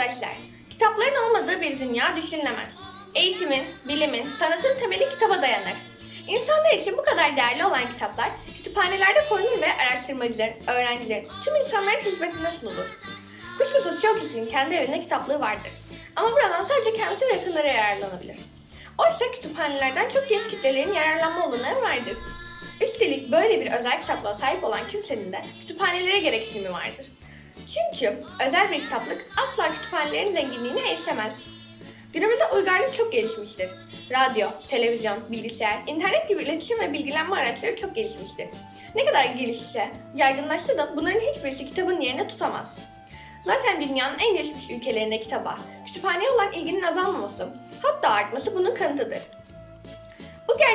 arkadaşlar, kitapların olmadığı bir dünya düşünülemez. Eğitimin, bilimin, sanatın temeli kitaba dayanır. İnsanlar için bu kadar değerli olan kitaplar kütüphanelerde korunur ve araştırmacıların, öğrencilerin, tüm insanların hizmetine sunulur. Kuşkusuz çok kişinin kendi evinde kitaplığı vardır. Ama buradan sadece kendisi ve yakınları yararlanabilir. Oysa kütüphanelerden çok genç kitlelerin yararlanma olanağı vardır. Üstelik böyle bir özel kitaplığa sahip olan kimsenin de kütüphanelere gereksinimi vardır. Çünkü özel bir kitaplık asla kütüphanelerin zenginliğine erişemez. Günümüzde uygarlık çok gelişmiştir. Radyo, televizyon, bilgisayar, internet gibi iletişim ve bilgilenme araçları çok gelişmiştir. Ne kadar gelişse, yaygınlaşsa da bunların hiçbirisi kitabın yerini tutamaz. Zaten dünyanın en gelişmiş ülkelerinde kitaba, kütüphaneye olan ilginin azalmaması, hatta artması bunun kanıtıdır.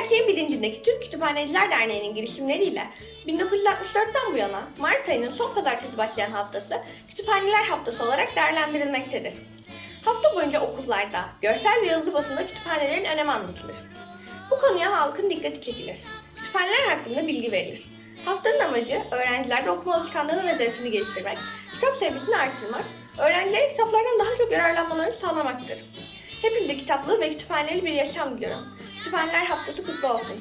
Bu gerçeğin bilincindeki Türk Kütüphaneciler Derneği'nin girişimleriyle 1964'ten bu yana Mart ayının son pazartesi başlayan haftası Kütüphaneler Haftası olarak değerlendirilmektedir. Hafta boyunca okullarda, görsel ve yazılı basında kütüphanelerin önemi anlatılır. Bu konuya halkın dikkati çekilir. Kütüphaneler hakkında bilgi verilir. Haftanın amacı öğrencilerde okuma alışkanlığını ve zevkini geliştirmek, kitap sevgisini arttırmak, öğrencilerin kitaplardan daha çok yararlanmalarını sağlamaktır. Hepinize kitaplı ve kütüphaneli bir yaşam diliyorum. Kütüphaneler haftası kutlu olsun.